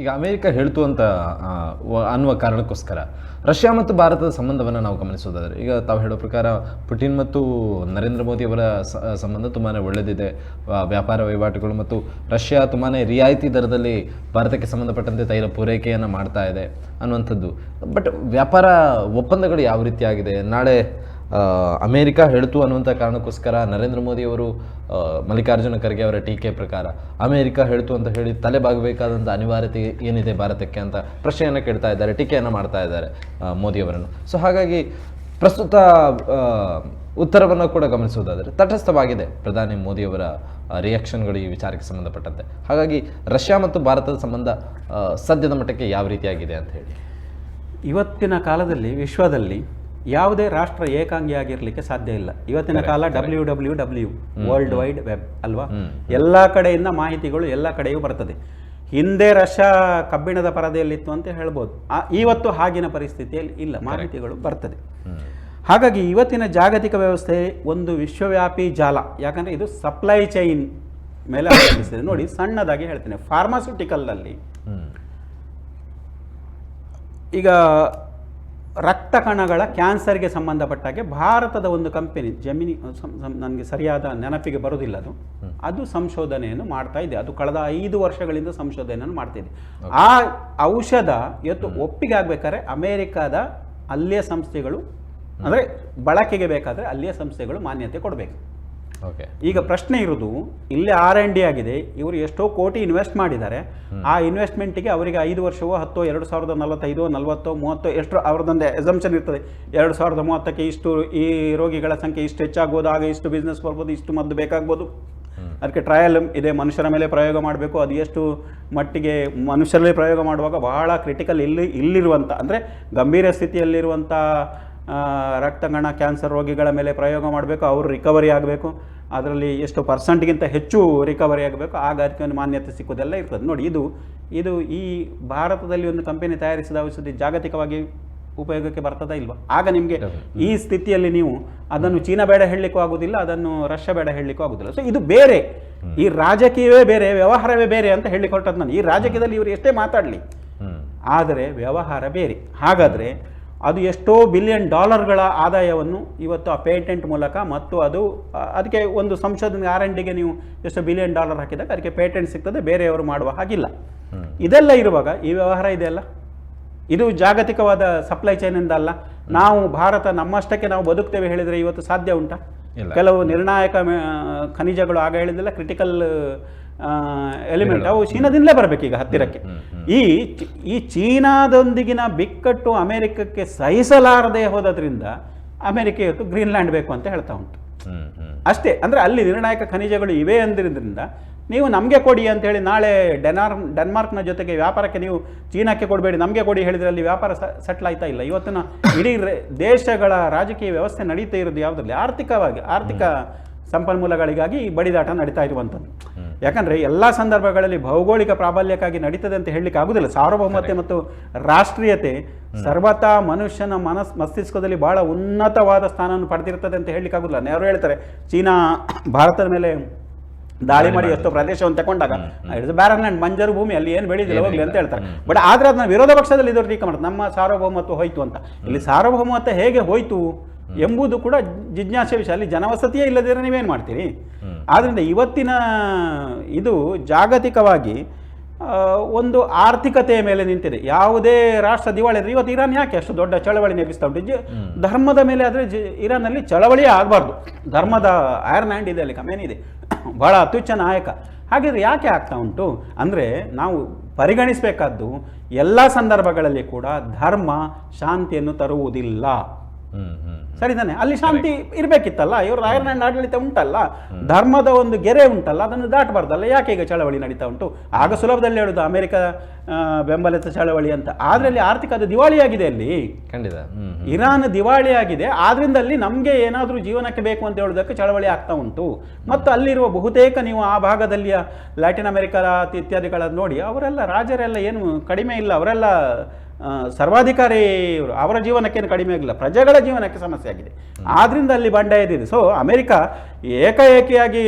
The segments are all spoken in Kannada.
ಈಗ ಅಮೆರಿಕ ಹೇಳ್ತು ಅಂತ ಅನ್ನುವ ಕಾರಣಕ್ಕೋಸ್ಕರ ರಷ್ಯಾ ಮತ್ತು ಭಾರತದ ಸಂಬಂಧವನ್ನು ನಾವು ಗಮನಿಸೋದಾದರೆ, ಈಗ ತಾವು ಹೇಳೋ ಪ್ರಕಾರ ಪುಟಿನ್ ಮತ್ತು ನರೇಂದ್ರ ಮೋದಿ ಅವರ ಸಂಬಂಧ ತುಂಬಾ ಒಳ್ಳೆಯದಿದೆ ವ್ಯಾಪಾರ ವಹಿವಾಟುಗಳು ಮತ್ತು ರಷ್ಯಾ ತುಂಬಾ ರಿಯಾಯಿತಿ ದರದಲ್ಲಿ ಭಾರತಕ್ಕೆ ಸಂಬಂಧಪಟ್ಟಂತೆ ತೈಲ ಪೂರೈಕೆಯನ್ನು ಮಾಡ್ತಾ ಇದೆ ಅನ್ನುವಂಥದ್ದು. ಬಟ್ ವ್ಯಾಪಾರ ಒಪ್ಪಂದಗಳು ಯಾವ ರೀತಿಯಾಗಿದೆ? ನಾಳೆ ಅಮೇರಿಕ ಹೇಳ್ತು ಅನ್ನುವಂಥ ಕಾರಣಕ್ಕೋಸ್ಕರ ನರೇಂದ್ರ ಮೋದಿ ಅವರು ಮಲ್ಲಿಕಾರ್ಜುನ ಖರ್ಗೆ ಅವರ ಟೀಕೆ ಪ್ರಕಾರ ಅಮೇರಿಕ ಹೇಳ್ತು ಅಂತ ಹೇಳಿ ತಲೆ ಬಾಗಬೇಕಾದಂಥ ಅನಿವಾರ್ಯತೆ ಏನಿದೆ ಭಾರತಕ್ಕೆ ಅಂತ ಪ್ರಶ್ನೆಯನ್ನು ಕೇಳ್ತಾ ಇದ್ದಾರೆ, ಟೀಕೆಯನ್ನು ಮಾಡ್ತಾ ಇದ್ದಾರೆ ಮೋದಿಯವರನ್ನು ಸೊ ಹಾಗಾಗಿ ಪ್ರಸ್ತುತ ಉತ್ತರವನ್ನು ಕೂಡ ಗಮನಿಸುವುದಾದರೆ ತಟಸ್ಥವಾಗಿದೆ ಪ್ರಧಾನಿ ಮೋದಿಯವರ ರಿಯಾಕ್ಷನ್ಗಳು ಈ ವಿಚಾರಕ್ಕೆ ಸಂಬಂಧಪಟ್ಟಂತೆ. ಹಾಗಾಗಿ ರಷ್ಯಾ ಮತ್ತು ಭಾರತದ ಸಂಬಂಧ ಸದ್ಯದ ಮಟ್ಟಕ್ಕೆ ಯಾವ ರೀತಿಯಾಗಿದೆ ಅಂತ ಹೇಳಿ. ಇವತ್ತಿನ ಕಾಲದಲ್ಲಿ, ವಿಶ್ವದಲ್ಲಿ ಯಾವುದೇ ರಾಷ್ಟ್ರ ಏಕಾಂಗಿಯಾಗಿರ್ಲಿಕ್ಕೆ ಸಾಧ್ಯ ಇಲ್ಲ. ಇವತ್ತಿನ ಕಾಲ W W W world wide web ಅಲ್ವಾ? ಎಲ್ಲ ಕಡೆಯಿಂದ ಮಾಹಿತಿಗಳು ಎಲ್ಲ ಕಡೆಯೂ ಬರ್ತದೆ. ಹಿಂದೆ ರಷ್ಯಾ ಕಬ್ಬಿಣದ ಪರದೆಯಲ್ಲಿತ್ತು ಅಂತ ಹೇಳ್ಬೋದು. ಇವತ್ತು ಹಾಗಿನ ಪರಿಸ್ಥಿತಿಯಲ್ಲಿ ಇಲ್ಲ. ಮಾಹಿತಿಗಳು ಬರ್ತದೆ. ಹಾಗಾಗಿ ಇವತ್ತಿನ ಜಾಗತಿಕ ವ್ಯವಸ್ಥೆ ಒಂದು ವಿಶ್ವವ್ಯಾಪಿ ಜಾಲ. ಯಾಕಂದರೆ ಇದು ಸಪ್ಲೈ ಚೈನ್ ಮೇಲೆ ಅವಲಂಬಿಸಿದೆ. ನೋಡಿ ಸಣ್ಣದಾಗಿ ಹೇಳ್ತೇನೆ. ಫಾರ್ಮಾಸ್ಯೂಟಿಕಲ್ನಲ್ಲಿ ಈಗ ರಕ್ತ ಕಣಗಳ ಕ್ಯಾನ್ಸರ್ಗೆ ಸಂಬಂಧಪಟ್ಟಾಗೆ ಭಾರತದ ಒಂದು ಕಂಪನಿ ಜಮಿನಿ ನನಗೆ ಸರಿಯಾದ ನೆನಪಿಗೆ ಬರುವುದಿಲ್ಲ ಅದು. ಅದು ಸಂಶೋಧನೆಯನ್ನು ಮಾಡ್ತಾ ಇದೆ. ಅದು ಕಳೆದ ಐದು ವರ್ಷಗಳಿಂದ ಸಂಶೋಧನೆಯನ್ನು ಮಾಡ್ತಾ ಇದೆ. ಆ ಔಷಧ ಇವತ್ತು ಒಪ್ಪಿಗೆ ಆಗಬೇಕಾದ್ರೆ ಅಮೇರಿಕಾದ ಅಲ್ಲಿಯ ಸಂಸ್ಥೆಗಳು ಅಂದರೆ ಬಳಕೆಗೆ ಬೇಕಾದರೆ ಅಲ್ಲಿಯ ಸಂಸ್ಥೆಗಳು ಮಾನ್ಯತೆ ಕೊಡಬೇಕು. ಈಗ ಪ್ರಶ್ನೆ ಇರೋದು ಇಲ್ಲಿ ಆರ್ ಎನ್ ಡಿ ಆಗಿದೆ ಇವರು ಎಷ್ಟೋ ಕೋಟಿ ಇನ್ವೆಸ್ಟ್ ಮಾಡಿದ್ದಾರೆ. ಆ ಇನ್ವೆಸ್ಟ್ಮೆಂಟಿಗೆ ಅವರಿಗೆ ಐದು ವರ್ಷವೋ ಹತ್ತೋ ಎರಡು ಸಾವಿರದ ನಲವತ್ತೈದು ನಲವತ್ತೋ ಮೂವತ್ತೋ ಎಷ್ಟು ಅವ್ರದ್ದೊಂದು ಎಸಂಪ್ಷನ್ ಇರ್ತದೆ. ಎರಡು ಸಾವಿರದ ಮೂವತ್ತಕ್ಕೆ ಇಷ್ಟು ಈ ರೋಗಿಗಳ ಸಂಖ್ಯೆ ಇಷ್ಟು ಹೆಚ್ಚಾಗ್ಬೋದು ಆಗ ಇಷ್ಟು ಬಿಸ್ನೆಸ್ ಬರ್ಬೋದು ಇಷ್ಟು ಮದ್ದು ಬೇಕಾಗ್ಬೋದು. ಅದಕ್ಕೆ ಟ್ರಯಲ್ ಇದೆ ಮನುಷ್ಯರ ಮೇಲೆ ಪ್ರಯೋಗ ಮಾಡಬೇಕು. ಅದು ಎಷ್ಟು ಮಟ್ಟಿಗೆ ಮನುಷ್ಯರಲ್ಲಿ ಪ್ರಯೋಗ ಮಾಡುವಾಗ ಬಹಳ ಕ್ರಿಟಿಕಲ್ ಇಲ್ಲಿ ಇಲ್ಲಿರುವಂಥ ಅಂದರೆ ಗಂಭೀರ ಸ್ಥಿತಿಯಲ್ಲಿರುವಂಥ ರಕ್ತಗಣ ಕ್ಯಾನ್ಸರ್ ರೋಗಿಗಳ ಮೇಲೆ ಪ್ರಯೋಗ ಮಾಡಬೇಕು ಅವರು ರಿಕವರಿ ಆಗಬೇಕು. ಅದರಲ್ಲಿ ಎಷ್ಟು ಪರ್ಸೆಂಟ್ಗಿಂತ ಹೆಚ್ಚು ರಿಕವರಿ ಆಗಬೇಕು ಆಗ ಅದಕ್ಕೆ ಒಂದು ಮಾನ್ಯತೆ ಸಿಕ್ಕೋದೆಲ್ಲ ಇರ್ತದೆ. ನೋಡಿ ಇದು ಇದು ಈ ಭಾರತದಲ್ಲಿ ಒಂದು ಕಂಪನಿ ತಯಾರಿಸಿದ ಔಷಧಿ ಜಾಗತಿಕವಾಗಿ ಉಪಯೋಗಕ್ಕೆ ಬರ್ತದಾ ಇಲ್ವಾ? ಆಗ ನಿಮಗೆ ಈ ಸ್ಥಿತಿಯಲ್ಲಿ ನೀವು ಅದನ್ನು ಚೀನಾ ಬೇಡ ಹೇಳಲಿಕ್ಕೂ ಆಗುದಿಲ್ಲ ಅದನ್ನು ರಷ್ಯಾ ಬೇಡ ಹೇಳಲಿಕ್ಕೂ ಆಗುದಿಲ್ಲ. ಸೊ ಇದು ಬೇರೆ. ಈ ರಾಜಕೀಯವೇ ಬೇರೆ ವ್ಯವಹಾರವೇ ಬೇರೆ ಅಂತ ಹೇಳಲಿಕ್ಕೆ ಹೊರಟದ್ದು ನಾನು. ಈ ರಾಜಕೀಯದಲ್ಲಿ ಇವರು ಎಷ್ಟೇ ಮಾತಾಡಲಿ ಆದರೆ ವ್ಯವಹಾರ ಬೇರೆ. ಹಾಗಾದರೆ ಅದು ಎಷ್ಟೋ ಬಿಲಿಯನ್ ಡಾಲರ್ಗಳ ಆದಾಯವನ್ನು ಇವತ್ತು ಆ ಪೇಟೆಂಟ್ ಮೂಲಕ ಮತ್ತು ಅದು ಅದಕ್ಕೆ ಒಂದು ಸಂಶೋಧನೆ ಆರ್ ಎನ್ ಡಿಗೆ ನೀವು ಎಷ್ಟು ಬಿಲಿಯನ್ ಡಾಲರ್ ಹಾಕಿದಾಗ ಅದಕ್ಕೆ ಪೇಟೆಂಟ್ ಸಿಗ್ತದೆ ಬೇರೆಯವರು ಮಾಡುವ ಹಾಗಿಲ್ಲ. ಇದೆಲ್ಲ ಇರುವಾಗ ಈ ವ್ಯವಹಾರ ಇದೆಯಲ್ಲ ಇದು ಜಾಗತಿಕವಾದ ಸಪ್ಲೈ ಚೈನಿಂದ ಅಲ್ಲ? ನಾವು ಭಾರತ ನಮ್ಮಷ್ಟಕ್ಕೆ ನಾವು ಬದುಕ್ತೇವೆ ಹೇಳಿದರೆ ಇವತ್ತು ಸಾಧ್ಯ ಉಂಟಾ. ಕೆಲವು ನಿರ್ಣಾಯಕ ಖನಿಜಗಳು ಆಗ ಹೇಳಿದಿಲ್ಲ ಕ್ರಿಟಿಕಲ್ ಎಲಿಮೆಂಟ್ ಅವು ಚೀನಾದಿಂದಲೇ ಬರಬೇಕೀಗ ಹತ್ತಿರಕ್ಕೆ. ಈ ಈ ಚೀನಾದೊಂದಿಗಿನ ಬಿಕ್ಕಟ್ಟು ಅಮೆರಿಕಕ್ಕೆ ಸಹಿಸಲಾರದೆ ಹೋದದ್ರಿಂದ ಅಮೆರಿಕ ಇವತ್ತು ಗ್ರೀನ್ಲ್ಯಾಂಡ್ ಬೇಕು ಅಂತ ಹೇಳ್ತಾ ಉಂಟು. ಅಷ್ಟೇ ಅಂದರೆ ಅಲ್ಲಿ ನಿರ್ಣಾಯಕ ಖನಿಜಗಳು ಇವೆ ಅಂದಿರೋದ್ರಿಂದ ನೀವು ನಮಗೆ ಕೊಡಿ ಅಂತ ಹೇಳಿ ನಾಳೆ ಡೆನಾರ್ ಡೆನ್ಮಾರ್ಕ್ನ ಜೊತೆಗೆ ವ್ಯಾಪಾರಕ್ಕೆ ನೀವು ಚೀನಾಕ್ಕೆ ಕೊಡಬೇಡಿ ನಮಗೆ ಕೊಡಿ ಹೇಳಿದ್ರೆ ಅಲ್ಲಿ ವ್ಯಾಪಾರ ಸೆಟ್ಲ್ ಆಯ್ತಾ ಇಲ್ಲ. ಇವತ್ತಿನ ಇಡೀ ದೇಶಗಳ ರಾಜಕೀಯ ವ್ಯವಸ್ಥೆ ನಡೀತಾ ಇರೋದು ಯಾವುದರಲ್ಲಿ? ಆರ್ಥಿಕವಾಗಿ ಆರ್ಥಿಕ ಸಂಪನ್ಮೂಲಗಳಿಗಾಗಿ ಈ ಬಡಿದಾಟ ನಡೀತಾ ಇರುವಂಥದ್ದು. ಯಾಕಂದರೆ ಎಲ್ಲ ಸಂದರ್ಭಗಳಲ್ಲಿ ಭೌಗೋಳಿಕ ಪ್ರಾಬಲ್ಯಕ್ಕಾಗಿ ನಡೀತದೆ ಅಂತ ಹೇಳಲಿಕ್ಕೆ ಆಗುದಿಲ್ಲ. ಸಾರ್ವಭೌಮತೆ ಮತ್ತು ರಾಷ್ಟ್ರೀಯತೆ ಸರ್ವತಾ ಮನುಷ್ಯನ ಮನಸ್ ಮಸ್ತಿಷ್ಕದಲ್ಲಿ ಬಹಳ ಉನ್ನತವಾದ ಸ್ಥಾನವನ್ನು ಪಡೆದಿರ್ತದೆ ಅಂತ ಹೇಳಲಿಕ್ಕೆ ಆಗುದಿಲ್ಲ. ಯಾರು ಹೇಳ್ತಾರೆ ಚೀನಾ ಭಾರತದ ಮೇಲೆ ದಾಳಿ ಮಾಡಿ ಎಷ್ಟೋ ಪ್ರದೇಶವನ್ನು ತಗೊಂಡಾಗ ಇಟ್ಸ್ ಬ್ಯಾರನ್ ಲ್ಯಾಂಡ್ ಮಂಜರು ಭೂಮಿ ಅಲ್ಲಿ ಏನು ಬೆಳೆದಿಲ್ಲ ಹೋಗ್ಲಿ ಅಂತ ಹೇಳ್ತಾರೆ. ಬಟ್ ಆದರೆ ಅದನ್ನ ವಿರೋಧ ಪಕ್ಷದಲ್ಲಿ ಇದ್ರು ಟೀಕೆ ಮಾಡ್ತಾರೆ ನಮ್ಮ ಸಾರ್ವಭೌಮತ್ವ ಹೋಯ್ತು ಅಂತ. ಇಲ್ಲಿ ಸಾರ್ವಭೌಮತ್ವ ಹೇಗೆ ಹೋಯ್ತು? ಎಂಬುದು ಕೂಡ ಜಿಜ್ಞಾಸೆ ವಿಷಯ. ಅಲ್ಲಿ ಜನವಸತಿಯೇ ಇಲ್ಲದಿದ್ರೆ ನೀವೇನು ಮಾಡ್ತೀರಿ? ಆದ್ದರಿಂದ ಇವತ್ತಿನ ಇದು ಜಾಗತಿಕವಾಗಿ ಒಂದು ಆರ್ಥಿಕತೆಯ ಮೇಲೆ ನಿಂತಿದೆ. ಯಾವುದೇ ರಾಷ್ಟ್ರ ದಿವಾಳಿ ಆದರೆ ಇವತ್ತು ಇರಾನ್ ಯಾಕೆ ಅಷ್ಟು ದೊಡ್ಡ ಚಳವಳಿ ನೆಪಿಸ್ತಾ ಉಂಟು? ಧರ್ಮದ ಮೇಲೆ ಆದರೆ ಇರಾನಲ್ಲಿ ಚಳವಳಿಯೇ ಆಗಬಾರ್ದು. ಧರ್ಮದ ಐರನ್ ಹ್ಯಾಂಡ್ ಇದೆ ಅಲ್ಲಿ ಕಮೇನ್ ಇದೆ. ಬಹಳ ಅತ್ಯುಚ್ಚ ನಾಯಕ. ಹಾಗಿದ್ರೆ ಯಾಕೆ ಆಗ್ತಾ ಉಂಟು? ಅಂದರೆ ನಾವು ಪರಿಗಣಿಸಬೇಕಾದ್ದು ಎಲ್ಲ ಸಂದರ್ಭಗಳಲ್ಲಿ ಕೂಡ ಧರ್ಮ ಶಾಂತಿಯನ್ನು ತರುವುದಿಲ್ಲ. ಸರಿ ತಾನೆ. ಅಲ್ಲಿ ಶಾಂತಿ ಇರಬೇಕಿತ್ತಲ್ಲ ಇವರು ಐರ್ಲೆಂಡ್ ಆಡಳಿತ ಉಂಟಲ್ಲ ಧರ್ಮದ ಒಂದು ಗೆರೆ ಉಂಟಲ್ಲ ಅದನ್ನು ದಾಟಬಾರ್ದಲ್ಲ ಯಾಕೆ ಈಗ ಚಳವಳಿ ನಡೀತಾ ಉಂಟು? ಆಗ ಸುಲಭದಲ್ಲಿ ಹೇಳುದು ಅಮೆರಿಕ ಬೆಂಬಲಿತ ಚಳವಳಿ ಅಂತ. ಆದ್ರೆ ಅಲ್ಲಿ ಆರ್ಥಿಕ ಅದು ದಿವಾಳಿಯಾಗಿದೆ ಅಲ್ಲಿ. ಖಂಡಿತ. ಇರಾನ್ ದಿವಾಳಿಯಾಗಿದೆ. ಆದ್ರಿಂದ ಅಲ್ಲಿ ನಮಗೆ ಏನಾದರೂ ಜೀವನಕ್ಕೆ ಬೇಕು ಅಂತ ಹೇಳೋದಕ್ಕೆ ಚಳವಳಿ ಆಗ್ತಾ ಉಂಟು. ಮತ್ತು ಅಲ್ಲಿರುವ ಬಹುತೇಕ ನೀವು ಆ ಭಾಗದಲ್ಲಿಯ ಲ್ಯಾಟಿನ್ ಅಮೆರಿಕ ಇತ್ಯಾದಿಗಳನ್ನು ನೋಡಿ ಅವರೆಲ್ಲ ರಾಜರೆಲ್ಲ ಏನು ಕಡಿಮೆ ಇಲ್ಲ ಅವರೆಲ್ಲ ಸರ್ವಾಧಿಕಾರಿ ಇವರು. ಅವರ ಜೀವನಕ್ಕೇನು ಕಡಿಮೆ ಆಗಿಲ್ಲ. ಪ್ರಜೆಗಳ ಜೀವನಕ್ಕೆ ಸಮಸ್ಯೆ ಆಗಿದೆ. ಆದ್ರಿಂದ ಅಲ್ಲಿ ಬಂಡಾಯ ಇದೆ. ಸೊ ಅಮೆರಿಕ ಏಕಾಏಕಿಯಾಗಿ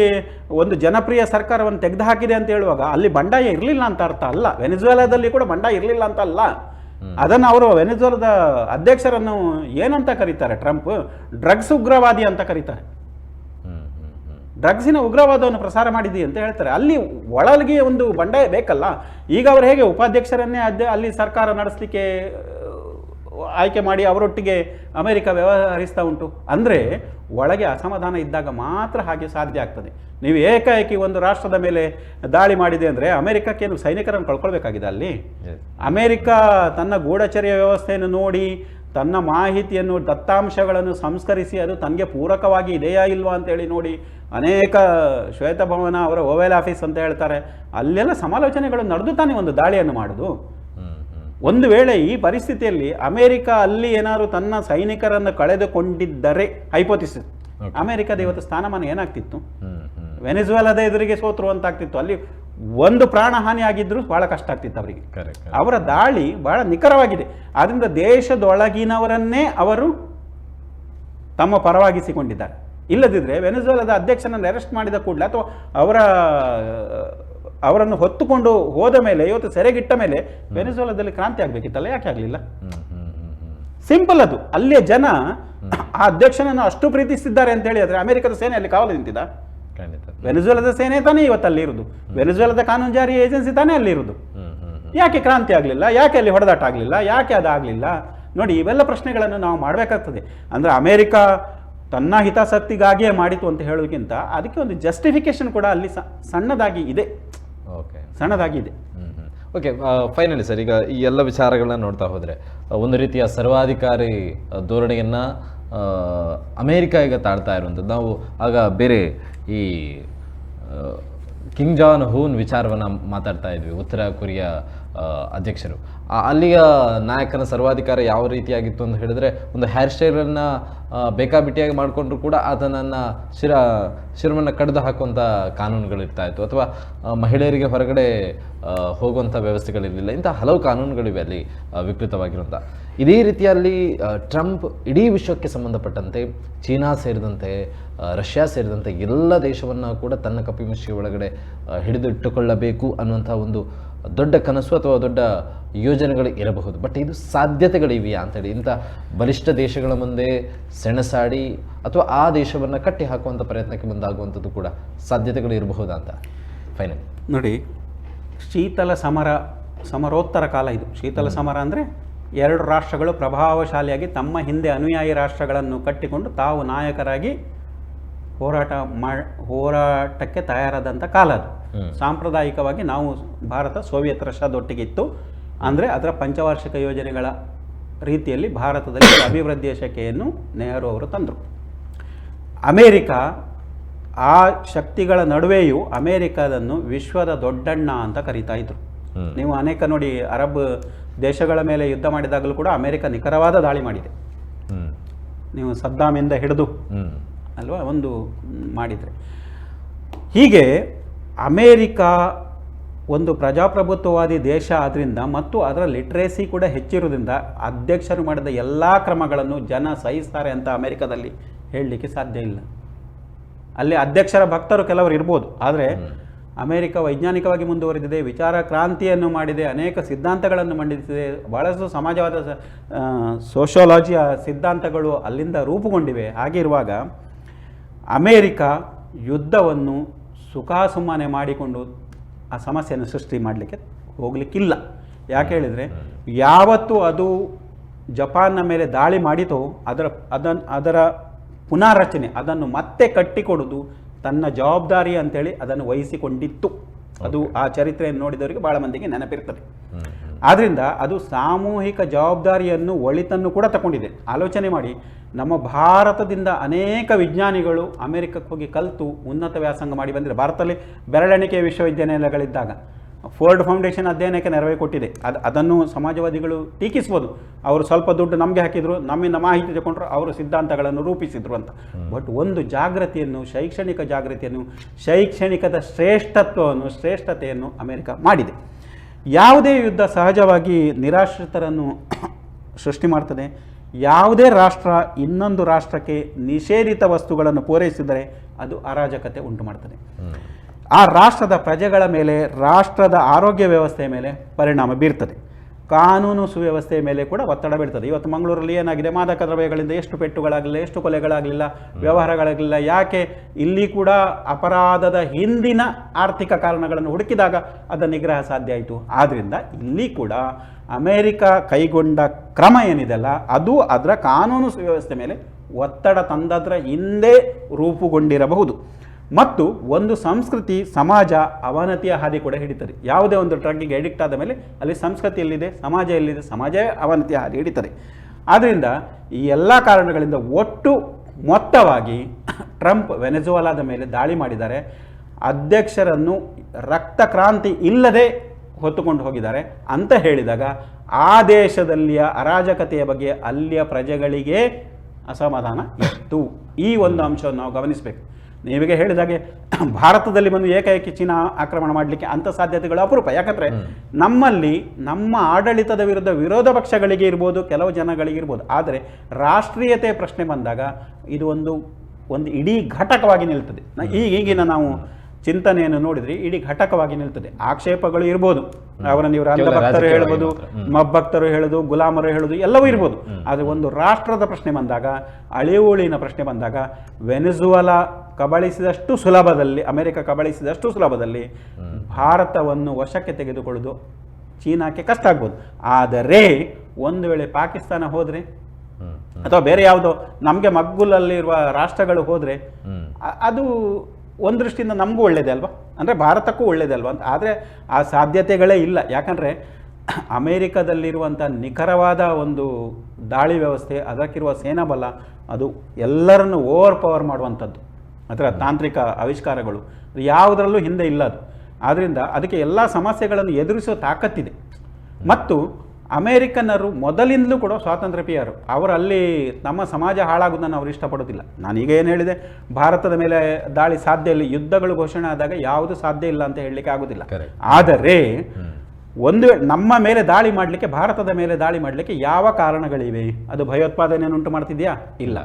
ಒಂದು ಜನಪ್ರಿಯ ಸರ್ಕಾರವನ್ನು ತೆಗೆದುಹಾಕಿದೆ ಅಂತ ಹೇಳುವಾಗ ಅಲ್ಲಿ ಬಂಡಾಯ ಇರಲಿಲ್ಲ ಅಂತ ಅರ್ಥ ಅಲ್ಲ. ವೆನಿಜುವೆಲಾದಲ್ಲಿ ಕೂಡ ಬಂಡಾಯ ಇರಲಿಲ್ಲ ಅಂತ ಅಲ್ಲ. ಅದನ್ನು ಅವರು ವೆನಿಜುವೆಲಾದ ಅಧ್ಯಕ್ಷರನ್ನು ಏನಂತ ಕರೀತಾರೆ ಟ್ರಂಪ್? ಡ್ರಗ್ಸ್ ಉಗ್ರವಾದಿ ಅಂತ ಕರೀತಾರೆ. ಡ್ರಗ್ಸಿನ ಉಗ್ರವಾದವನ್ನು ಪ್ರಸಾರ ಮಾಡಿದಿ ಅಂತ ಹೇಳ್ತಾರೆ. ಅಲ್ಲಿ ಒಳಗೆ ಒಂದು ಬಂಡಾಯ ಬೇಕಲ್ಲ? ಈಗ ಅವರು ಹೇಗೆ ಉಪಾಧ್ಯಕ್ಷರನ್ನೇ ಅದೇ ಅಲ್ಲಿ ಸರ್ಕಾರ ನಡೆಸಲಿಕ್ಕೆ ಆಯ್ಕೆ ಮಾಡಿ ಅವರೊಟ್ಟಿಗೆ ಅಮೆರಿಕ ವ್ಯವಹರಿಸ್ತಾ ಉಂಟು. ಅಂದರೆ ಒಳಗೆ ಅಸಮಾಧಾನ ಇದ್ದಾಗ ಮಾತ್ರ ಹಾಗೆ ಸಾಧ್ಯ ಆಗ್ತದೆ. ನೀವು ಏಕಾಏಕಿ ಒಂದು ರಾಷ್ಟ್ರದ ಮೇಲೆ ದಾಳಿ ಮಾಡಿದೆ ಅಂದರೆ ಅಮೆರಿಕಕ್ಕೇನು ಸೈನಿಕರನ್ನು ಕಳ್ಕೊಳ್ಬೇಕಾಗಿದೆ ಅಲ್ಲಿ. ಅಮೆರಿಕ ತನ್ನ ಗೂಢಚರ್ಯ ವ್ಯವಸ್ಥೆಯನ್ನು ನೋಡಿ ತನ್ನ ಮಾಹಿತಿಯನ್ನು ದತ್ತಾಂಶಗಳನ್ನು ಸಂಸ್ಕರಿಸಿ ಅದು ತನಗೆ ಪೂರಕವಾಗಿ ಇದೆಯಾ ಇಲ್ವಾ ಅಂತೇಳಿ ನೋಡಿ ಅನೇಕ ಶ್ವೇತಭವನ ಅವರ ಓವೆಲ್ ಆಫೀಸ್ ಅಂತ ಹೇಳ್ತಾರೆ. ಅಲ್ಲೆಲ್ಲ ಸಮಾಲೋಚನೆಗಳು ನಡೆದು ತಾನೇ ಒಂದು ದಾಳಿಯನ್ನು ಮಾಡೋದು. ಒಂದು ವೇಳೆ ಈ ಪರಿಸ್ಥಿತಿಯಲ್ಲಿ ಅಮೆರಿಕ ಅಲ್ಲಿ ಏನಾದರೂ ತನ್ನ ಸೈನಿಕರನ್ನು ಕಳೆದುಕೊಂಡಿದ್ದರೆ ಹೈಪೋತಿಸಿಸ್ Okay. ಅಮೆರಿಕದ ಇವತ್ತು ಸ್ಥಾನಮಾನ ಏನಾಗ್ತಿತ್ತು? ವೆನೆಜುವೆಲಾದ ಎದುರಿಗೆ ಸೋತರು ಅಂತ ಆಗ್ತಿತ್ತು. ಅಲ್ಲಿ ಒಂದು ಪ್ರಾಣ ಹಾನಿ ಆಗಿದ್ರು ಬಹಳ ಕಷ್ಟ ಆಗ್ತಿತ್ತು ಅವರಿಗೆ. ಕರೆಕ್ಟ್ ಅವರ ದಾಳಿ ಬಹಳ ನಿಖರವಾಗಿದೆ. ಆದ್ರಿಂದ ದೇಶದೊಳಗಿನವರನ್ನೇ ಅವರು ತಮ್ಮ ಪರವಾಗಿಸಿಕೊಂಡಿದ್ದಾರೆ. ಇಲ್ಲದಿದ್ದರೆ ವೆನೆಜುವೆಲಾದ ಅಧ್ಯಕ್ಷನನ್ನು ಅರೆಸ್ಟ್ ಮಾಡಿದ ಕೂಡಲೇ ಅಥವಾ ಅವರ ಅವರನ್ನು ಹೊತ್ತುಕೊಂಡು ಹೋದ ಮೇಲೆ ಇವತ್ತು ಸೆರೆಗಿಟ್ಟ ಮೇಲೆ ವೆನೆಜುವೆಲಾದಲ್ಲಿ ಕ್ರಾಂತಿ ಆಗ್ಬೇಕಿತ್ತಲ್ಲ? ಯಾಕೆ ಆಗಲಿಲ್ಲ? ಸಿಂಪಲ್ ಅದು. ಅಲ್ಲಿಯ ಜನ ಆ ಅಧ್ಯಕ್ಷನನ್ನು ಅಷ್ಟು ಪ್ರೀತಿಸಿದ್ದಾರೆ ಅಂತ ಹೇಳಿ ಆದರೆ ಅಮೆರಿಕದ ಸೇನೆಯಲ್ಲಿ ಕಾವಲು ನಿಂತಿದ? ಖಂಡಿತ ವೆನೆಜುವೆಲಾದ ಸೇನೆ ತಾನೇ ಇವತ್ತು ಅಲ್ಲಿ ಇರುವುದು ವೆನೆಜುವೆಲಾದ ಕಾನೂನು ಜಾರಿ ಏಜೆನ್ಸಿ ತಾನೇ ಅಲ್ಲಿ ಹ್ಮ್ ಯಾಕೆ ಕ್ರಾಂತಿ ಆಗಲಿಲ್ಲ? ಯಾಕೆ ಅಲ್ಲಿ ಹೊಡೆದಾಟ ಆಗಲಿಲ್ಲ? ಯಾಕೆ ಅದಾಗಲಿಲ್ಲ? ನೋಡಿ ಇವೆಲ್ಲ ಪ್ರಶ್ನೆಗಳನ್ನು ನಾವು ಮಾಡಬೇಕಾಗ್ತದೆ. ಅಂದರೆ ಅಮೇರಿಕ ತನ್ನ ಹಿತಾಸಕ್ತಿಗಾಗಿಯೇ ಮಾಡಿತು ಅಂತ ಹೇಳೋದಕ್ಕಿಂತ ಅದಕ್ಕೆ ಒಂದು ಜಸ್ಟಿಫಿಕೇಶನ್ ಕೂಡ ಅಲ್ಲಿ ಸಣ್ಣದಾಗಿ ಇದೆ. ಓಕೆ ಸಣ್ಣದಾಗಿ ಇದೆ ಓಕೆ ಫೈನಲಿ ಸರ್ ಈಗ ಈ ಎಲ್ಲ ವಿಚಾರಗಳನ್ನ ನೋಡ್ತಾ ಹೋದರೆ ಒಂದು ರೀತಿಯ ಸರ್ವಾಧಿಕಾರಿ ಧೋರಣೆಯನ್ನು ಅಮೇರಿಕ ಈಗ ತಾಳ್ತಾ ಇರುವಂಥದ್ದು. ನಾವು ಆಗ ಬೇರೆ ಈ ಕಿಂಗ್ ಜಾನ್ ಹೂನ್ ವಿಚಾರವನ್ನು ಮಾತಾಡ್ತಾ ಇದ್ವಿ, ಉತ್ತರ ಕೊರಿಯಾ ಅಧ್ಯಕ್ಷರು. ಅಲ್ಲಿಯ ನಾಯಕನ ಸರ್ವಾಧಿಕಾರ ಯಾವ ರೀತಿಯಾಗಿತ್ತು ಅಂತ ಹೇಳಿದ್ರೆ, ಒಂದು ಹೇರ್ ಸ್ಟೈಲನ್ನು ಬೇಕಾಬಿಟ್ಟಿಯಾಗಿ ಮಾಡಿಕೊಂಡ್ರು ಕೂಡ ಆತನನ್ನು ಶಿರ ಶಿರವನ್ನು ಕಡಿದು ಹಾಕುವಂಥ ಕಾನೂನುಗಳಿರ್ತಾ ಇತ್ತು ಅಥವಾ ಮಹಿಳೆಯರಿಗೆ ಹೊರಗಡೆ ಹೋಗುವಂಥ ವ್ಯವಸ್ಥೆಗಳಿರಲಿಲ್ಲ. ಇಂಥ ಹಲವು ಕಾನೂನುಗಳಿವೆ ಅಲ್ಲಿ ವಿಕೃತವಾಗಿರುವಂಥ ಇದೇ ರೀತಿಯಲ್ಲಿ ಟ್ರಂಪ್ ಇಡೀ ವಿಶ್ವಕ್ಕೆ ಸಂಬಂಧಪಟ್ಟಂತೆ ಚೀನಾ ಸೇರಿದಂತೆ ರಷ್ಯಾ ಸೇರಿದಂತೆ ಎಲ್ಲ ದೇಶವನ್ನು ಕೂಡ ತನ್ನ ಕಪಿಮುಷ್ಟಿ ಒಳಗಡೆ ಹಿಡಿದಿಟ್ಟುಕೊಳ್ಳಬೇಕು ಅನ್ನುವಂಥ ಒಂದು ದೊಡ್ಡ ಕನಸು ಅಥವಾ ದೊಡ್ಡ ಯೋಜನೆಗಳು ಇರಬಹುದು. ಬಟ್ ಇದು ಸಾಧ್ಯತೆಗಳಿವೆಯಾ ಅಂತೇಳಿ. ಇಂಥ ಬಲಿಷ್ಠ ದೇಶಗಳ ಮುಂದೆ ಸೆಣಸಾಡಿ ಅಥವಾ ಆ ದೇಶವನ್ನು ಕಟ್ಟಿ ಹಾಕುವಂಥ ಪ್ರಯತ್ನಕ್ಕೆ ಮುಂದಾಗುವಂಥದ್ದು ಕೂಡ ಸಾಧ್ಯತೆಗಳು ಇರಬಹುದಾ ಅಂತ? ಫೈನಲ್ ನೋಡಿ ಶೀತಲ ಸಮರ ಸಮರೋತ್ತರ ಕಾಲ ಇದು. ಶೀತಲ ಸಮರ ಅಂದರೆ ಎರಡು ರಾಷ್ಟ್ರಗಳು ಪ್ರಭಾವಶಾಲಿಯಾಗಿ ತಮ್ಮ ಹಿಂದೆ ಅನುಯಾಯಿ ರಾಷ್ಟ್ರಗಳನ್ನು ಕಟ್ಟಿಕೊಂಡು ತಾವು ನಾಯಕರಾಗಿ ಹೋರಾಟ ಮಾ ಹೋರಾಟಕ್ಕೆ ತಯಾರಾದಂಥ ಕಾಲ ಅದು. ಸಾಂಪ್ರದಾಯಿಕವಾಗಿ ನಾವು ಭಾರತ ಸೋವಿಯತ್ ರಷ್ಯಾದೊಟ್ಟಿಗೆ ಇತ್ತು ಅಂದರೆ ಅದರ ಪಂಚವಾರ್ಷಿಕ ಯೋಜನೆಗಳ ರೀತಿಯಲ್ಲಿ ಭಾರತದಲ್ಲಿ ಅಭಿವೃದ್ಧಿಯ ಶಕೆಯನ್ನು ನೆಹರು ಅವರು ತಂದರು. ಅಮೇರಿಕ ಆ ಶಕ್ತಿಗಳ ನಡುವೆಯೂ ಅಮೇರಿಕದನ್ನು ವಿಶ್ವದ ದೊಡ್ಡಣ್ಣ ಅಂತ ಕರೀತಾ ಇದ್ರು. ನೀವು ಅನೇಕ ನೋಡಿ ಅರಬ್ ದೇಶಗಳ ಮೇಲೆ ಯುದ್ಧ ಮಾಡಿದಾಗಲೂ ಕೂಡ ಅಮೆರಿಕ ನಿಖರವಾದ ದಾಳಿ ಮಾಡಿದೆ. ನೀವು ಸದ್ದಾಮಿಂದ ಹಿಡಿದು ಅಲ್ವಾ ಒಂದು ಮಾಡಿದರೆ. ಹೀಗೆ ಅಮೇರಿಕ ಒಂದು ಪ್ರಜಾಪ್ರಭುತ್ವವಾದಿ ದೇಶ ಆದ್ದರಿಂದ ಮತ್ತು ಅದರ ಲಿಟ್ರೇಸಿ ಕೂಡ ಹೆಚ್ಚಿರೋದ್ರಿಂದ ಅಧ್ಯಕ್ಷರು ಮಾಡಿದ ಎಲ್ಲ ಕ್ರಮಗಳನ್ನು ಜನ ಸಹಿಸ್ತಾರೆ ಅಂತ ಅಮೆರಿಕದಲ್ಲಿ ಹೇಳಲಿಕ್ಕೆ ಸಾಧ್ಯ ಇಲ್ಲ. ಅಲ್ಲಿ ಅಧ್ಯಕ್ಷರ ಭಕ್ತರು ಕೆಲವರು ಇರ್ಬೋದು. ಆದರೆ ಅಮೇರಿಕ ವೈಜ್ಞಾನಿಕವಾಗಿ ಮುಂದುವರೆದಿದೆ, ವಿಚಾರ ಕ್ರಾಂತಿಯನ್ನು ಮಾಡಿದೆ, ಅನೇಕ ಸಿದ್ಧಾಂತಗಳನ್ನು ಮಂಡಿಸಿದೆ ಭಾಳಷ್ಟು ಸಮಾಜವಾದ ಸೋಷಿಯಾಲಜಿಯ ಸಿದ್ಧಾಂತಗಳು ಅಲ್ಲಿಂದ ರೂಪುಗೊಂಡಿವೆ. ಹಾಗಿರುವಾಗ ಅಮೇರಿಕ ಯುದ್ಧವನ್ನು ಸುಖಾಸುಮ್ಮನೆ ಮಾಡಿಕೊಂಡು ಆ ಸಮಸ್ಯೆಯನ್ನು ಸೃಷ್ಟಿ ಮಾಡಲಿಕ್ಕೆ ಹೋಗಲಿಕ್ಕಿಲ್ಲ. ಯಾಕೆ ಹೇಳಿದರೆ, ಯಾವತ್ತು ಅದು ಜಪಾನ್ನ ಮೇಲೆ ದಾಳಿ ಮಾಡಿತೋ, ಅದರ ಅದನ್ನು ಅದರ ಪುನಾರಚನೆ, ಅದನ್ನು ಮತ್ತೆ ಕಟ್ಟಿಕೊಡುವುದು ತನ್ನ ಜವಾಬ್ದಾರಿ ಅಂತೇಳಿ ಅದನ್ನು ವಹಿಸಿಕೊಂಡಿತ್ತು. ಅದು ಆ ಚರಿತ್ರೆಯನ್ನು ನೋಡಿದವರಿಗೆ ಭಾಳ ಮಂದಿಗೆ ನೆನಪಿರ್ತದೆ. ಆದ್ದರಿಂದ ಅದು ಸಾಮೂಹಿಕ ಜವಾಬ್ದಾರಿಯನ್ನು ಒಳಿತನ್ನು ಕೂಡ ತಗೊಂಡಿದೆ. ಆಲೋಚನೆ ಮಾಡಿ ನಮ್ಮ ಭಾರತದಿಂದ ಅನೇಕ ವಿಜ್ಞಾನಿಗಳು ಅಮೆರಿಕಕ್ಕೆ ಹೋಗಿ ಕಲಿತು ಉನ್ನತ ವ್ಯಾಸಂಗ ಮಾಡಿ ಬಂದಿದೆ. ಭಾರತದಲ್ಲಿ ಬೆರಳೆಣಿಕೆ ವಿಶ್ವವಿದ್ಯಾನಿಲಯಗಳಿದ್ದಾಗ ಫೋರ್ಡ್ ಫೌಂಡೇಶನ್ ಅಧ್ಯಯನಕ್ಕೆ ನೆರವೇ ಕೊಟ್ಟಿದೆ. ಅದು ಅದನ್ನು ಸಮಾಜವಾದಿಗಳು ಟೀಕಿಸ್ಬೋದು. ಅವರು ಸ್ವಲ್ಪ ದುಡ್ಡು ನಮಗೆ ಹಾಕಿದ್ರು ನಮ್ಮಿಂದ ಮಾಹಿತಿ ತಗೊಂಡ್ರು ಅವರು ಸಿದ್ಧಾಂತಗಳನ್ನು ರೂಪಿಸಿದ್ರು ಅಂತ. ಬಟ್ ಒಂದು ಜಾಗೃತಿಯನ್ನು ಶೈಕ್ಷಣಿಕ ಜಾಗೃತಿಯನ್ನು ಶೈಕ್ಷಣಿಕದ ಶ್ರೇಷ್ಠತ್ವವನ್ನು ಶ್ರೇಷ್ಠತೆಯನ್ನು ಅಮೆರಿಕ ಮಾಡಿದೆ. ಯಾವುದೇ ಯುದ್ಧ ಸಹಜವಾಗಿ ನಿರಾಶ್ರಿತರನ್ನು ಸೃಷ್ಟಿ ಮಾಡ್ತದೆ. ಯಾವುದೇ ರಾಷ್ಟ್ರ ಇನ್ನೊಂದು ರಾಷ್ಟ್ರಕ್ಕೆ ನಿಷೇಧಿತ ವಸ್ತುಗಳನ್ನು ಪೂರೈಸಿದರೆ ಅದು ಅರಾಜಕತೆ ಉಂಟು ಮಾಡ್ತದೆ ಆ ರಾಷ್ಟ್ರದ ಪ್ರಜೆಗಳ ಮೇಲೆ ರಾಷ್ಟ್ರದ ಆರೋಗ್ಯ ವ್ಯವಸ್ಥೆಯ ಮೇಲೆ ಪರಿಣಾಮ ಬೀರ್ತದೆ. ಕಾನೂನು ಸುವ್ಯವಸ್ಥೆಯ ಮೇಲೆ ಕೂಡ ಒತ್ತಡ ಬೀಳ್ತದೆ ಇವತ್ತು ಮಂಗಳೂರಲ್ಲಿ ಏನಾಗಿದೆ? ಮಾದಕ ದ್ರವ್ಯಗಳಿಂದ ಎಷ್ಟು ಪೆಟ್ಟುಗಳಾಗಲಿಲ್ಲ ಎಷ್ಟು ಕೊಲೆಗಳಾಗಲಿಲ್ಲ ವ್ಯವಹಾರಗಳಾಗಲಿಲ್ಲ. ಯಾಕೆ? ಇಲ್ಲಿ ಕೂಡ ಅಪರಾಧದ ಹಿಂದಿನ ಆರ್ಥಿಕ ಕಾರಣಗಳನ್ನು ಹುಡುಕಿದಾಗ ಅದರ ನಿಗ್ರಹ ಸಾಧ್ಯ ಆಯಿತು. ಆದ್ದರಿಂದ ಇಲ್ಲಿ ಕೂಡ ಅಮೇರಿಕ ಕೈಗೊಂಡ ಕ್ರಮ ಏನಿದೆಲ್ಲ ಅದು ಅದರ ಕಾನೂನು ಸುವ್ಯವಸ್ಥೆ ಮೇಲೆ ಒತ್ತಡ ತಂದದ್ರ ಹಿಂದೆ ರೂಪುಗೊಂಡಿರಬಹುದು. ಮತ್ತು ಒಂದು ಸಂಸ್ಕೃತಿ, ಸಮಾಜ, ಅವನತಿಯ ಹಾದಿ ಕೂಡ ಹಿಡಿತದೆ. ಯಾವುದೇ ಒಂದು ಟ್ರಕ್ಕಿಗೆ ಅಡಿಕ್ಟ್ ಆದ ಮೇಲೆ ಅಲ್ಲಿ ಸಂಸ್ಕೃತಿ ಎಲ್ಲಿದೆ, ಸಮಾಜ ಎಲ್ಲಿದೆ, ಸಮಾಜ ಅವನತಿಯ ಹಾದಿ ಹಿಡಿತದೆ. ಆದ್ದರಿಂದ ಈ ಎಲ್ಲ ಕಾರಣಗಳಿಂದ ಒಟ್ಟು ಮೊತ್ತವಾಗಿ ಟ್ರಂಪ್ ವೆನೆಜುವಲಾದ ಮೇಲೆ ದಾಳಿ ಮಾಡಿದ್ದಾರೆ. ಅಧ್ಯಕ್ಷರನ್ನು ರಕ್ತ ಕ್ರಾಂತಿ ಇಲ್ಲದೆ ಹೊತ್ತುಕೊಂಡು ಹೋಗಿದ್ದಾರೆ ಅಂತ ಹೇಳಿದಾಗ ಆ ದೇಶದಲ್ಲಿಯ ಅರಾಜಕತೆಯ ಬಗ್ಗೆ ಅಲ್ಲಿಯ ಪ್ರಜೆಗಳಿಗೆ ಅಸಮಾಧಾನ ಇತ್ತು. ಈ ಒಂದು ಅಂಶವನ್ನು ನಾವು ಗಮನಿಸಬೇಕು. ನೀವೀಗ ಹೇಳಿದಾಗೆ ಭಾರತದಲ್ಲಿ ಬಂದು ಏಕಾಏಕಿ ಚೀನಾ ಆಕ್ರಮಣ ಮಾಡಲಿಕ್ಕೆ ಅಂಥ ಸಾಧ್ಯತೆಗಳು ಅಪರೂಪ. ಯಾಕಂದರೆ ನಮ್ಮಲ್ಲಿ ನಮ್ಮ ಆಡಳಿತದ ವಿರುದ್ಧ ವಿರೋಧ ಪಕ್ಷಗಳಿಗೆ ಇರ್ಬೋದು ಕೆಲವು ಜನಗಳಿಗೆ ಇರ್ಬೋದು. ಆದರೆ ರಾಷ್ಟ್ರೀಯತೆ ಪ್ರಶ್ನೆ ಬಂದಾಗ ಇದು ಒಂದು ಒಂದು ಇಡೀ ಘಟಕವಾಗಿ ನಿಲ್ತದೆ. ಈಗ ಈಗಿನ ನಾವು ಚಿಂತನೆಯನ್ನು ನೋಡಿದ್ರೆ ಇಡೀ ಘಟಕವಾಗಿ ನಿಲ್ತದೆ. ಆಕ್ಷೇಪಗಳು ಇರ್ಬೋದು. ಅವರನ್ನು ಇವರು ಅಂಧಭಕ್ತರು ಹೇಳಬಹುದು ಹೇಳ್ಬೋದು. ಮಬ್ಬಕ್ತರು ಹೇಳೋದು ಗುಲಾಮರು ಹೇಳೋದು ಎಲ್ಲವೂ ಇರ್ಬೋದು. ಆದರೆ ಒಂದು ರಾಷ್ಟ್ರದ ಪ್ರಶ್ನೆ ಬಂದಾಗ ಅಳಿವುಳಿನ ಪ್ರಶ್ನೆ ಬಂದಾಗ ವೆನಿಜುವಲಾ ಕಬಳಿಸಿದಷ್ಟು ಸುಲಭದಲ್ಲಿ ಅಮೆರಿಕ ಕಬಳಿಸಿದಷ್ಟು ಸುಲಭದಲ್ಲಿ ಭಾರತವನ್ನು ವಶಕ್ಕೆ ತೆಗೆದುಕೊಳ್ಳೋದು ಚೀನಾಕ್ಕೆ ಕಷ್ಟ ಆಗ್ಬೋದು. ಆದರೆ ಒಂದು ವೇಳೆ ಪಾಕಿಸ್ತಾನ ಹೋದರೆ ಅಥವಾ ಬೇರೆ ಯಾವುದೋ ನಮಗೆ ಮಗ್ಗುಲಲ್ಲಿರುವ ರಾಷ್ಟ್ರಗಳು ಹೋದರೆ ಅದು ಒಂದು ದೃಷ್ಟಿಯಿಂದ ನಮಗೂ ಒಳ್ಳೇದೇ ಅಲ್ವಾ? ಅಂದರೆ ಭಾರತಕ್ಕೂ ಒಳ್ಳೇದೇ ಅಲ್ವಾ? ಅಂತ. ಆದರೆ ಆ ಸಾಧ್ಯತೆಗಳೇ ಇಲ್ಲ. ಯಾಕಂದರೆ ಅಮೇರಿಕದಲ್ಲಿರುವಂಥ ನಿಖರವಾದ ಒಂದು ದಾಳಿ ವ್ಯವಸ್ಥೆ, ಅದಕ್ಕಿರುವ ಸೇನಾಬಲ, ಅದು ಎಲ್ಲರನ್ನು ಓವರ್ ಪವರ್ ಮಾಡುವಂಥದ್ದು. ಅದರ ತಾಂತ್ರಿಕ ಆವಿಷ್ಕಾರಗಳು. ಯಾವುದರಲ್ಲೂ ಹಿಂದೆ ಇಲ್ಲ ಅದು. ಆದ್ದರಿಂದ ಅದಕ್ಕೆ ಎಲ್ಲ ಸಮಸ್ಯೆಗಳನ್ನು ಎದುರಿಸುವ ತಾಕತ್ತಿದೆ. ಮತ್ತು ಅಮೇರಿಕನ್ನರು ಮೊದಲಿಂದಲೂ ಕೂಡ ಸ್ವಾತಂತ್ರ್ಯ ಪ್ರಿಯರು ಅವರು ಅಲ್ಲಿ ನಮ್ಮ ಸಮಾಜ ಹಾಳಾಗುವುದನ್ನು ಅವರು ಇಷ್ಟಪಡೋದಿಲ್ಲ ನಾನೀಗ ಏನು ಹೇಳಿದೆ? ಭಾರತದ ಮೇಲೆ ದಾಳಿ ಸಾಧ್ಯ ಇಲ್ಲ. ಯುದ್ಧಗಳು ಘೋಷಣೆ ಆದಾಗ ಯಾವುದು ಸಾಧ್ಯ ಇಲ್ಲ ಅಂತ ಹೇಳಲಿಕ್ಕೆ ಆಗೋದಿಲ್ಲ ಆದರೆ ಒಂದು ವೇಳೆ ನಮ್ಮ ಮೇಲೆ ದಾಳಿ ಮಾಡಲಿಕ್ಕೆ ಭಾರತದ ಮೇಲೆ ದಾಳಿ ಮಾಡಲಿಕ್ಕೆ ಯಾವ ಕಾರಣಗಳಿವೆ? ಅದು ಭಯೋತ್ಪಾದನೆಯನ್ನು ಉಂಟು ಮಾಡ್ತಿದೆಯಾ? ಇಲ್ಲ.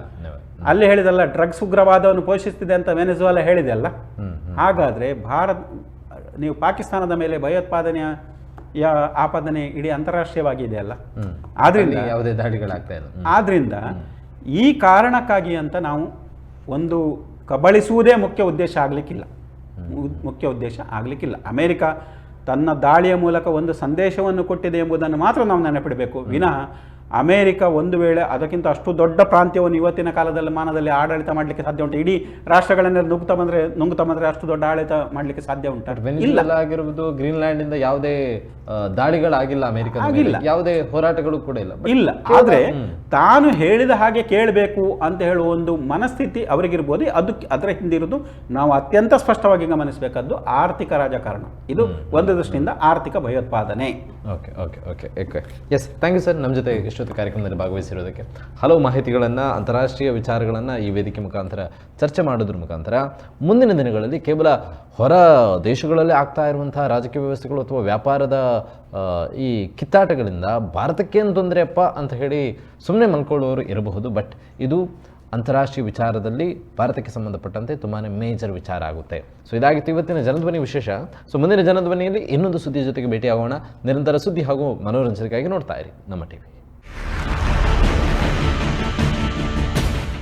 ಅಲ್ಲಿ ಹೇಳಿದಲ್ಲ ಡ್ರಗ್ಸ್ ಉಗ್ರವಾದವನ್ನು ಪೋಷಿಸ್ತಿದೆ ಅಂತ ವೆನೆಜುವಲ ಹೇಳಿದೆ ಅಲ್ಲ? ಹಾಗಾದರೆ ಭಾರತ ನೀವು ಪಾಕಿಸ್ತಾನದ ಮೇಲೆ ಭಯೋತ್ಪಾದನೆಯ ಯಾ ಆಪಾದನೆ ಇಡೀ ಅಂತಾರಾಷ್ಟ್ರೀಯವಾಗಿ ಇದೆ ಅಲ್ಲ ಆದ್ರಿಂದ ಯಾವುದೇ ದಾಳಿಗಳಾಗ್ತಾ ಇಲ್ಲ. ಆದ್ರಿಂದ ಈ ಕಾರಣಕ್ಕಾಗಿ ಅಂತ ನಾವು ಒಂದು ಕಬಳಿಸುವುದೇ ಮುಖ್ಯ ಉದ್ದೇಶ ಆಗಲಿಕ್ಕಿಲ್ಲ. ಮುಖ್ಯ ಉದ್ದೇಶ ಆಗಲಿಕ್ಕಿಲ್ಲ. ಅಮೆರಿಕ ತನ್ನ ದಾಳಿಯ ಮೂಲಕ ಒಂದು ಸಂದೇಶವನ್ನು ಕೊಟ್ಟಿದೆ ಎಂಬುದನ್ನು ಮಾತ್ರ ನಾವು ನೆನಪಿಡಬೇಕು. ವಿನಃ ಅಮೇರಿಕ ಒಂದು ವೇಳೆ ಅದಕ್ಕಿಂತ ಅಷ್ಟು ದೊಡ್ಡ ಪ್ರಾಂತ್ಯವನ್ನು ಇವತ್ತಿನ ಕಾಲದಲ್ಲಿ ಮಾನದಲ್ಲಿ ಆಡಳಿತ ಮಾಡಲಿಕ್ಕೆ ಸಾಧ್ಯ ಉಂಟು. ಇಡೀ ರಾಷ್ಟ್ರಗಳನ್ನ ನುಗ್ತಾ ಬಂದರೆ ನುಂಗ್ತಾ ಬಂದರೆ ಅಷ್ಟು ದೊಡ್ಡ ಆಡಳಿತ ಮಾಡಲಿಕ್ಕೆ ಸಾಧ್ಯ ಉಂಟು. ಇಲ್ಲ. ಆಗಿರುವುದು ಗ್ರೀನ್ಲ್ಯಾಂಡ್ ಇಂದ ಯಾವುದೇ ದಾಳಿಗಳಾಗಿಲ್ಲ. ಆಗಿಲ್ಲ. ಯಾವುದೇ ಹೋರಾಟಗಳು ಕೂಡ ಇಲ್ಲ. ಇಲ್ಲ. ಆದರೆ ತಾನು ಹೇಳಿದ ಹಾಗೆ ಕೇಳಬೇಕು ಅಂತ ಹೇಳುವ ಒಂದು ಮನಸ್ಥಿತಿ ಅವರಿಗಿರ್ಬೋದು. ಅದು ಅದರ ಹಿಂದಿರುವುದು ನಾವು ಅತ್ಯಂತ ಸ್ಪಷ್ಟವಾಗಿ ಗಮನಿಸಬೇಕಾದ್ದು ಆರ್ಥಿಕ ರಾಜಕಾರಣ. ಇದು ಒಂದು ದೃಷ್ಟಿಯಿಂದ ಆರ್ಥಿಕ ಭಯೋತ್ಪಾದನೆ. Okay okay okay yes thank you sir ನಮ್ಮ ಜೊತೆ ಇಷ್ಟೊತ್ತು ಕಾರ್ಯಕ್ರಮದಲ್ಲಿ ಭಾಗವಹಿಸಿರೋದಕ್ಕೆ ಹಲವು ಮಾಹಿತಿಗಳನ್ನು, ಅಂತಾರಾಷ್ಟ್ರೀಯ ವಿಚಾರಗಳನ್ನು ಈ ವೇದಿಕೆ ಮುಖಾಂತರ ಚರ್ಚೆ ಮಾಡೋದ್ರ ಮುಖಾಂತರ ಮುಂದಿನ ದಿನಗಳಲ್ಲಿ ಕೇವಲ ಹೊರ ದೇಶಗಳಲ್ಲಿ ಆಗ್ತಾ ಇರುವಂತಹ ರಾಜಕೀಯ ವ್ಯವಸ್ಥೆಗಳು ಅಥವಾ ವ್ಯಾಪಾರದ ಈ ಕಿತ್ತಾಟಗಳಿಂದ ಭಾರತಕ್ಕೇನು ತೊಂದರೆಯಪ್ಪ ಅಂತ ಹೇಳಿ ಸುಮ್ಮನೆ ಮಲ್ಕೊಳ್ಳೋರು ಇರಬಹುದು. ಬಟ್ ಇದು ಅಂತಾರಾಷ್ಟ್ರೀಯ ವಿಚಾರದಲ್ಲಿ ಭಾರತಕ್ಕೆ ಸಂಬಂಧಪಟ್ಟಂತೆ ತುಂಬಾ ಮೇಜರ್ ವಿಚಾರ ಆಗುತ್ತೆ. ಸೊ, ಇದಾಗಿತ್ತು ಇವತ್ತಿನ ಜನಧ್ವನಿ ವಿಶೇಷ. ಸೊ, ಮುಂದಿನ ಜನಧ್ವನಿಯಲ್ಲಿ ಇನ್ನೊಂದು ಸುದ್ದಿ ಜೊತೆಗೆ ಭೇಟಿಯಾಗೋಣ. ನಿರಂತರ ಸುದ್ದಿ ಹಾಗೂ ಮನೋರಂಜನೆಗಾಗಿ ನೋಡ್ತಾ ಇರಿ. ನಮ್ಮ ಟಿವಿ.